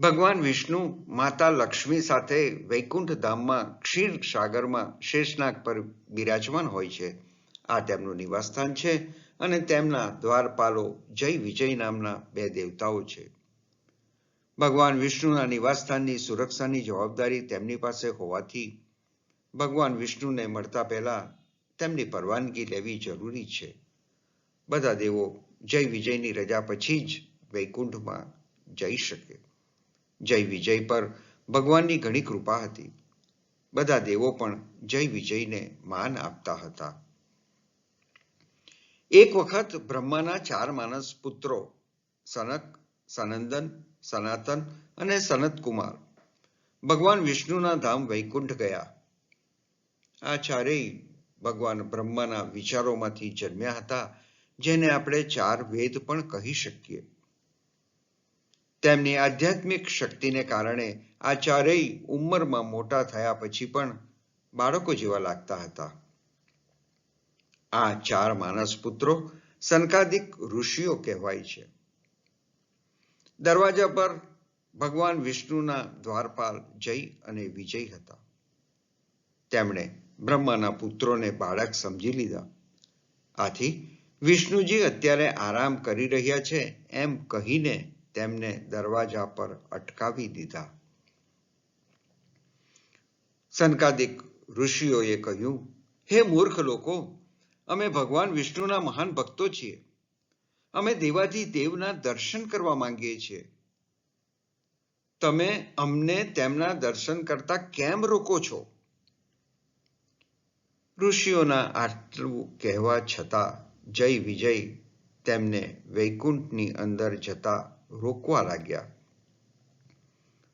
ભગવાન વિષ્ણુ, માતા લક્ષ્મી સાથે વૈકુંઠ ધામમાં, ક્ષીર સાગરમાં શેષનાગ પર બિરાજમાન હોય છે. આ તેમનું નિવાસસ્થાન છે અને તેમના દ્વારપાલો જય વિજય નામના બે દેવતાઓ છે. ભગવાન વિષ્ણુના નિવાસસ્થાનની સુરક્ષાની જવાબદારી તેમની પાસે હોવાથી ભગવાન વિષ્ણુને મળતા પહેલા તેમની પરવાનગી લેવી જરૂરી છે. બધા દેવો જય વિજયની રજા પછી જ વૈકુંઠમાં જઈ શકે. જય વિજય પર ભગવાનની ઘણી કૃપા હતી. બધા દેવો પણ જય વિજયને માન આપતા હતા. એક વખત બ્રહ્માના ચાર માનસ પુત્રો, સનક, સનંદન, સનાતન અને સનત કુમાર ભગવાન વિષ્ણુના ધામ વૈકુંઠ ગયા. આ ચારેય ભગવાન બ્રહ્માના વિચારોમાંથી જન્મ્યા હતા, જેને આપણે ચાર વેદ પણ કહી શકીએ. તેમની આધ્યાત્મિક શક્તિને કારણે આ ચારેય ઉંમરમાં મોટા થયા પછી પણ બાળકો જેવા લાગતા હતા. આ ચાર માનસ પુત્રો સંકાદિક ઋષિઓ કહેવાય છે. દરવાજા પર ભગવાન વિષ્ણુના દ્વારપાલ જય અને વિજય હતા. તેમણે બ્રહ્માના પુત્રોને બાળક સમજી લીધા. આથી વિષ્ણુજી અત્યારે આરામ કરી રહ્યા છે એમ કહીને તેમને દરવાજા પર અટકાવી દીધા. સનકાદિક ઋષિઓએ કહ્યું, હે મૂર્ખ લોકો, અમે ભગવાન વિષ્ણુના મહાન ભક્તો છીએ. અમે દેવાથી દેવના દર્શન કરવા માંગીએ છીએ. તમે અમને તેમના દર્શન કરતા કેમ રોકો છો? ઋષિઓના આટલું કહેવા છતાં જય વિજય તેમને વૈકુંઠની અંદર જતા રોકવા લાગ્યા.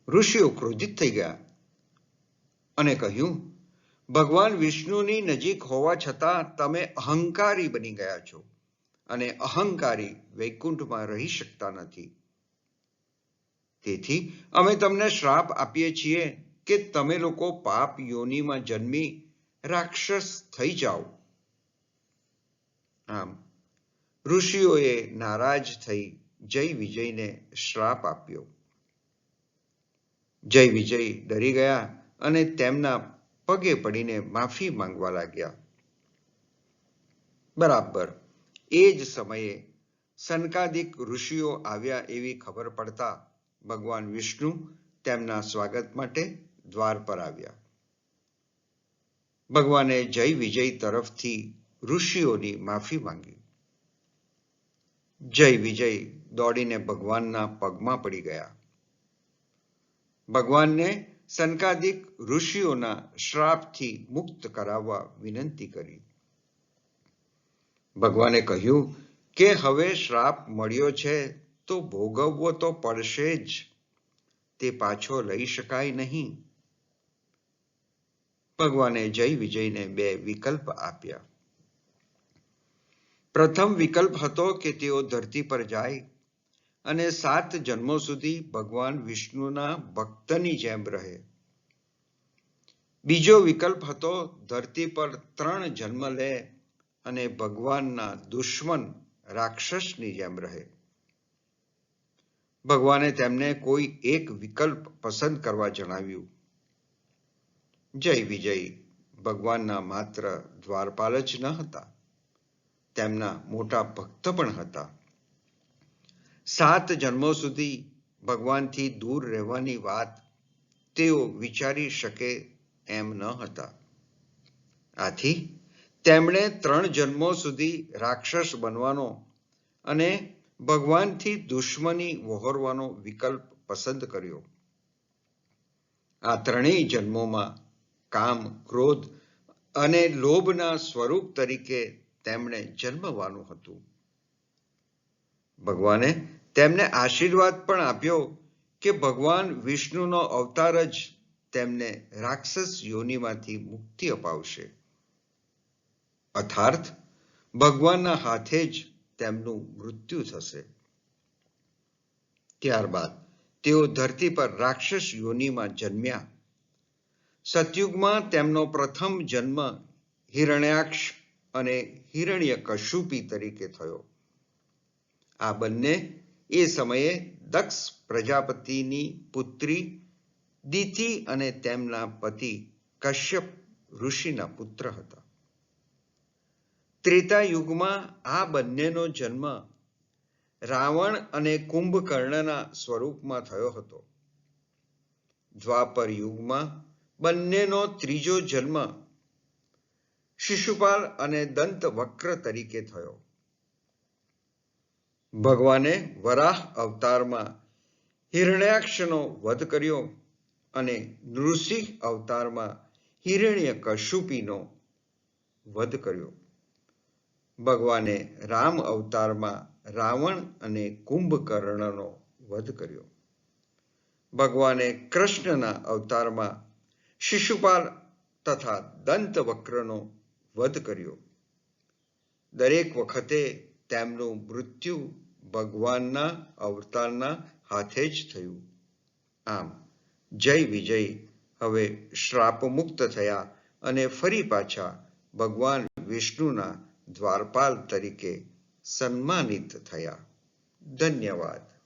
ઋષિઓ ક્રોધિત થઈ ગયા અને કહ્યું, ભગવાન વિષ્ણુની નજીક હોવા છતાં તમે અહંકારી બની ગયા છો અને અહંકારી વૈકુંઠમાં રહી શકતા નથી. તેથી અમે તમને શ્રાપ આપીએ છીએ કે તમે લોકો પાપ યોનિમાં જન્મી રાક્ષસ થઈ જાઓ. આમ ઋષિઓએ નારાજ થઈ જય વિજયને શ્રાપ આપ્યો. જય વિજય ડરી ગયા અને તેમના પગે પડીને માફી માંગવા લાગ્યા. બરાબર, એ જ સમયે સનકાદિક ઋષિઓ આવ્યા એવી ખબર પડતા ભગવાન વિષ્ણુ તેમના સ્વાગત માટે દ્વાર પર આવ્યા. ભગવાને જય વિજય તરફથી ઋષિઓની માફી માંગી. જય વિજય દોડીને ભગવાનના પગમાં પડી ગયા. ભગવાનને સંકાદિક ઋષિઓના શ્રાપથી મુક્ત કરાવવા વિનંતી કરી. ભગવાને કહ્યું કે હવે શ્રાપ મળ્યો છે તો ભોગવવો તો પડશે જ. તે પાછો લઈ શકાય નહીં. ભગવાને જય વિજયને બે વિકલ્પ આપ્યા. પ્રથમ વિકલ્પ હતો કે તેઓ ધરતી પર જાય અને સાત જન્મો સુધી ભગવાન વિષ્ણુના ભક્તની જેમ રહે. બીજો વિકલ્પ હતો ધરતી પર ત્રણ જન્મ લે અને ભગવાનના દુશ્મન રાક્ષસની જેમ રહે. ભગવાને તેમને કોઈ એક વિકલ્પ પસંદ કરવા જણાવ્યું. જય વિજય, ભગવાનના માત્ર દ્વારપાલ જ ન હતા. તેમના મોટા ભક્ત પણ હતા. સાત જન્મો સુધી ભગવાનથી દૂર રહેવાની વાત તેઓ વિચારી શકે એમ ન હતા. આથી તેમણે ત્રણ જન્મો સુધી રાક્ષસ બનવાનો અને ભગવાનથી દુશ્મની વહોરવાનો વિકલ્પ પસંદ કર્યો. આ ત્રણેય જન્મોમાં કામ, ક્રોધ અને લોભના સ્વરૂપ તરીકે તેમણે જન્મવાનું હતું. ભગવાને તેમને આશીર્વાદ પણ આપ્યો કે ભગવાન વિષ્ણુનો અવતાર જ તેમને રાક્ષસ યોનિમાંથી મુક્તિ અપાવશે. અથાર્થ, ભગવાનના હાથે જ તેમનું મૃત્યુ થશે. ત્યારબાદ તેઓ ધરતી પર રાક્ષસ યોનિમાં જન્મ્યા. સતયુગમાં તેમનો પ્રથમ જન્મ હિરણ્યાક્ષ અને હિરણ્ય કશુપી તરીકે થયો. આ બંને એ સમયે દક્ષ પ્રજાપતિની પુત્રી દિતિ અને તેમના પતિ કશ્યપ ઋષિના પુત્ર હતા. ત્રેતા યુગમાં આ બંનેનો જન્મ રાવણ અને કુંભકર્ણના સ્વરૂપમાં થયો હતો. દ્વાપર યુગમાં બંનેનો ત્રીજો જન્મ શિશુપાલ અને દંત વક્ર તરીકે થયો. ભગવાને વરાહ અવતારમાં હિરણ્યાક્ષનો વધ કર્યો અને નૃસિંહ અવતારમાં હિરણ્ય કશુપીનો વધ કર્યો. ભગવાને રામ અવતારમાં રાવણ અને કુંભકર્ણનો વધ કર્યો. ભગવાને કૃષ્ણના અવતારમાં શિશુપાલ તથા દંતવક્રનો વધ કર્યો. દરેક વખતે તેમનું મૃત્યુ ભગવાનના અવતારના હાથે જ થયું. આમ, જય વિજય, હવે શ્રાપ મુક્ત થયા અને ફરી પાછા ભગવાન વિષ્ણુના દ્વારપાલ તરીકે સન્માનિત થયા. ધન્યવાદ.